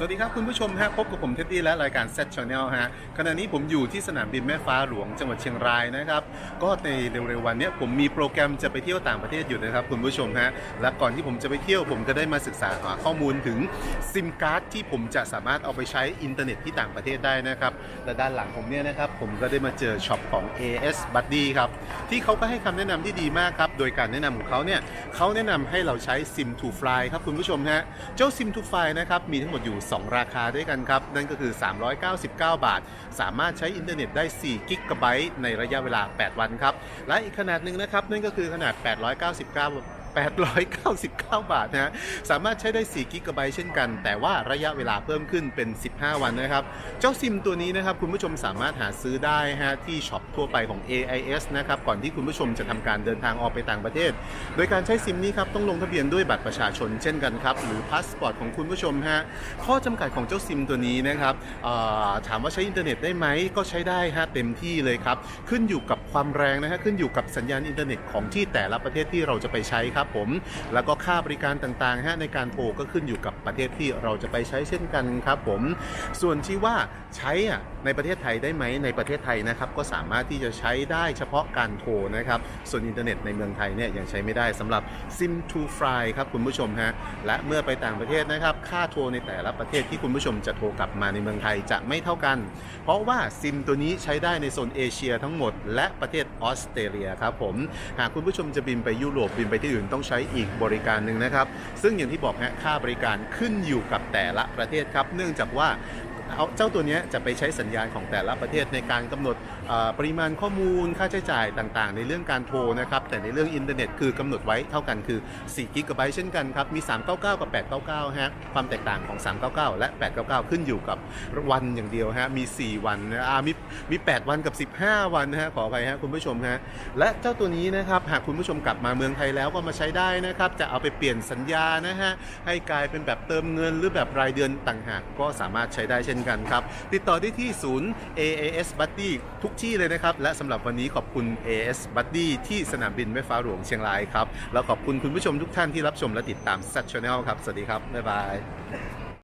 สวัสดีครับคุณผู้ชมฮะพบกับผมเท็ดดี้และรายการ Set Channel ฮะขณะนี้ผมอยู่ที่สนามบินแม่ฟ้าหลวงจังหวัดเชียงรายนะครับ ก็ในเร็วๆวันนี้ผมมีโปรแกรมจะไปเที่ยวต่างประเทศอยู่นะครับคุณผู้ชมฮะและก่อนที่ผมจะไปเที่ยวผมก็ได้มาศึกษาหาข้อมูลถึงซิมการ์ดที่ผมจะสามารถเอาไปใช้อินเทอร์เน็ตที่ต่างประเทศได้นะครับและด้านหลังผมเนี่ยนะครับผมก็ได้มาเจอช็อปของ AS Buddy ครับที่เขาก็ให้คำแนะนำที่ดีมากครับโดยการแนะนำของเขาเนี่ยเขาแนะนำให้เราใช้ SIM to Fly ครับคุณผู้ชมฮะเจ้า SIM to Fly นะครับมีทั้งหมดอยู่2 ราคาด้วยกันครับ นั่นก็คือ 399 บาท สามารถใช้อินเทอร์เน็ตได้4กิกะไบต์ในระยะเวลา 8 วันครับ และอีกขนาดหนึ่งนะครับ นั่นก็คือขนาด 899 899 บาทนะฮะสามารถใช้ได้ 4 กิกะไบต์เช่นกัน แต่ว่าระยะเวลาเพิ่มขึ้นเป็น 15 วันนะครับ เจ้าซิมตัวนี้นะครับ คุณผู้ชมสามารถหาซื้อได้ฮะที่ช็อปทั่วไปของ AIS นะครับ ก่อนที่คุณผู้ชมจะทำการเดินทางออกไปต่างประเทศ โดยการใช้ซิมนี้ครับต้องลงทะเบียนด้วยบัตรประชาชนเช่นกันครับ หรือพาสปอร์ตของคุณผู้ชมฮะข้อจำกัดของเจ้าซิมตัวนี้นะครับถามว่าใช้อินเทอร์เน็ตได้ไหมก็ใช้ได้ฮะเต็มที่เลยครับ ขึ้นอยู่กับความแรงนะฮะขึ้นอยู่กับสัญญาณอินเทอร์เน็ตของที่แต่ละประเทศที่เราจะไปใช้ครับผม แล้วก็ค่าบริการต่างๆฮะในการโทรก็ขึ้นอยู่กับประเทศที่เราจะไปใช้เช่นกันครับผม ส่วนที่ว่าใช้อะในประเทศไทยได้ไหมในประเทศไทยนะครับก็สามารถที่จะใช้ได้เฉพาะการโทรนะครับส่วนอินเทอร์เน็ตในเมืองไทยเนี่ยยังใช้ไม่ได้สำหรับ SIM to Fly ครับคุณผู้ชมฮะและเมื่อไปต่างประเทศนะครับค่าโทรในแต่ละประเทศที่คุณผู้ชมจะโทรกลับมาในเมืองไทยจะไม่เท่ากัน เพราะว่าซิมตัวนี้ใช้ได้ในโซนเอเชียทั้งหมด และประเทศออสเตรเลียครับผมหากคุณผู้ชมจะบินไปยุโรปบินไปที่อื่นต้องใช้อีกบริการหนึ่งนะครับ ซึ่งอย่างที่บอกฮะค่าบริการขึ้นอยู่กับแต่ละประเทศครับ เนื่องจากว่า เอาเจ้าตัวนี้จะไปใช้สัญญาณของแต่ละประเทศในการกำหนดปริมาณข้อมูลค่าใช้จ่ายต่างๆ ในเรื่องการโทรนะครับแต่ในเรื่องอินเทอร์เน็ตคือกำหนดไว้เท่ากันคือ4กิกะไบต์เช่นกันครับมี 399 กับ 899 ฮะความแตกต่างของ 399 และ 899 ขึ้นอยู่กับวันอย่างเดียวฮะมี 4 วันอ่ามีมี 8 วันกับ 15 วันนะฮะขออภัยฮะคุณผู้ชมฮะและเจ้าตัวนี้นะครับหากคุณผู้ชมกลับมาเมืองไทยแล้วก็มาใช้ได้นะครับจะเอาไปเปลี่ยนสัญญานะฮะให้กลายเป็นแบบเติมเงินหรือแบบรายเดือนต่างหากก็สามารถใช้ได้เช่นกันครับ ติดต่อได้ที่ศูนย์ AAS Buddy ทุกที่เลยนะครับ และสำหรับวันนี้ขอบคุณ AAS Buddy ที่สนามบินแม่ฟ้าหลวงเชียงรายครับ แล้วขอบคุณคุณผู้ชมทุกท่านที่รับชมและติดตาม Sat Channel ครับ สวัสดีครับ บ๊ายบาย